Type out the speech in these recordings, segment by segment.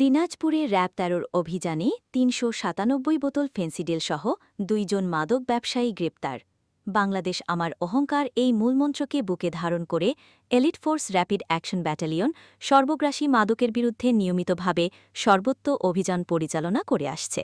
দিনাজপুরে র্যাব তেরোর অভিযানে তিনশো সাতানব্বই বোতল ফেন্সিডিল সহ দুইজন মাদক ব্যবসায়ী গ্রেপ্তার। বাংলাদেশ আমার অহংকার এই মূলমন্ত্রকে বুকে ধারণ করে elite force rapid action battalion সর্বগ্রাসী মাদকের বিরুদ্ধে নিয়মিতভাবে সর্বত্র অভিযান পরিচালনা করে আসছে।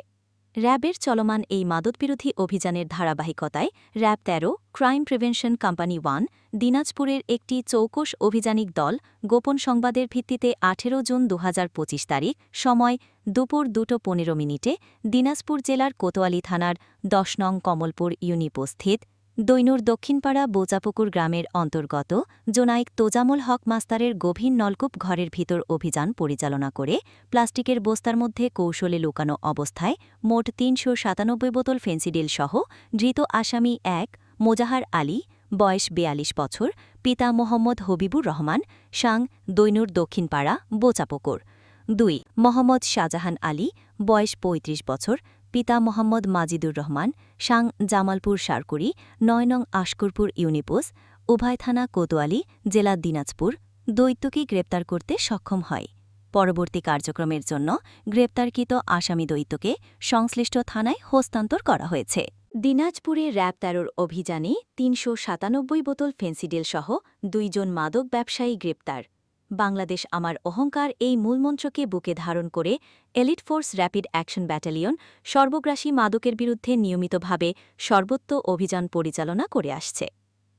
র্যাবের চলমান এই মাদকবিরোধী অভিযানের ধারাবাহিকতায় র্যাব তেরো, ক্রাইম প্রিভেনশন কোম্পানি ওয়ান, দিনাজপুরের একটি চৌকস অভিযানিক দল গোপন সংবাদের ভিত্তিতে আঠেরো জুন দুহাজার পঁচিশ তারিখ সময় দুপুর দুটো পনেরো মিনিটে দিনাজপুর জেলার কোতোয়ালি থানার দশ নং কমলপুর ইউনিপোস্থিত দৈনুর দক্ষিণপাড়া বোচাপুকুর গ্রামের অন্তর্গত জোনাইক তোজামুল হক মাস্তারের গভীর নলকূপ ঘরের ভিতর অভিযান পরিচালনা করে প্লাস্টিকের বস্তার মধ্যে কৌশলে লুকানো অবস্থায় মোট তিনশো সাতানব্বই বোতল ফেন্সিডিল সহ ধৃত আসামি এক মোজাহার আলী, বয়স বেয়াল্লিশ বছর, পিতা মোহাম্মদ হবিবুর রহমান, সাং দৈনুর দক্ষিণপাড়া বোচাপুকুর দুই, মোহাম্মদ শাহজাহান আলী, বয়স ৩৫ বছর পিতা মোহাম্মদ মাজিদুর রহমান, সাং জামালপুর সারকুড়ি, নয় নং আশকুরপুর ইউনিপোস, উভয় থানা কোতোয়ালি, জেলা দিনাজপুর। দৈত্যকে গ্রেপ্তার করতে সক্ষম হয়। পরবর্তী কার্যক্রমের জন্য গ্রেপ্তারকৃত আসামি দৈত্যকে সংশ্লিষ্ট থানায় হস্তান্তর করা হয়েছে। দিনাজপুরে র্যাব তেরোর অভিযানে তিনশো সাতানব্বই বোতল ফেন্সিডিল সহ দুইজন মাদক ব্যবসায়ী গ্রেপ্তার। বাংলাদেশ আমার অহংকার এই মূলমন্ত্রকে বুকে ধারণ করে elite force rapid action battalion সর্বগ্রাসী মাদকের বিরুদ্ধে নিয়মিতভাবে সর্বত্র অভিযান পরিচালনা করে আসছে।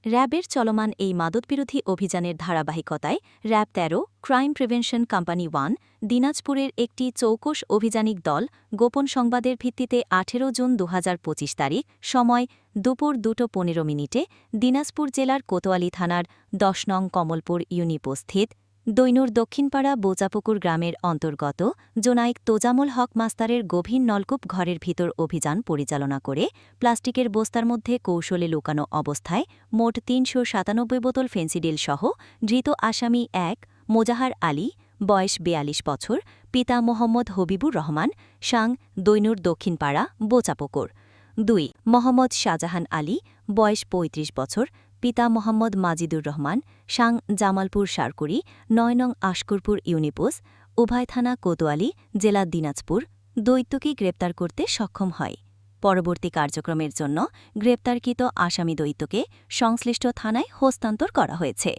র্যাবের চলমান এই মাদকবিরোধী অভিযানের ধারাবাহিকতায় র্যাব তেরো, ক্রাইম প্রিভেনশন কোম্পানি ওয়ান, দিনাজপুরের একটি চৌকস অভিযানিক দল গোপন সংবাদের ভিত্তিতে আঠেরো জুন দু হাজার পঁচিশ তারিখ সময় দুপুর দুটো পনেরো মিনিটে দিনাজপুর জেলার কোতোয়ালি থানার দশ নং কমলপুর ইউনিপোস্থিত দৈনুর দক্ষিণপাড়া বোচাপুকুর গ্রামের অন্তর্গত জোনাইক তোজামুল হক মাস্তারের গভীর নলকূপ ঘরের ভিতর অভিযান পরিচালনা করে প্লাস্টিকের বস্তার মধ্যে কৌশলে লুকানো অবস্থায় মোট তিনশো সাতানব্বই বোতল ফেন্সিডিল সহ ধৃত আসামি এক, মোজাহার আলী, বয়স বেয়াল্লিশ বছর, পিতা মোহাম্মদ হবিবুর রহমান, সাং, দৈনুর দক্ষিণপাড়া বোচাপুকুর দুই, মোহাম্মদ শাহজাহান আলী, বয়স ৩৫ বছর পিতা মোহাম্মদ মাজিদুর রহমান, সাং জামালপুর সারকুড়ি, নয় নং আশকুরপুর ইউনিপোস, উভয় থানা কোতোয়ালি, জেলা দিনাজপুর, দৈত্যকে গ্রেপ্তার করতে সক্ষম হয়। পরবর্তী কার্যক্রমের জন্য গ্রেপ্তারকৃত আসামি দৈত্যকে সংশ্লিষ্ট থানায় হস্তান্তর করা হয়েছে।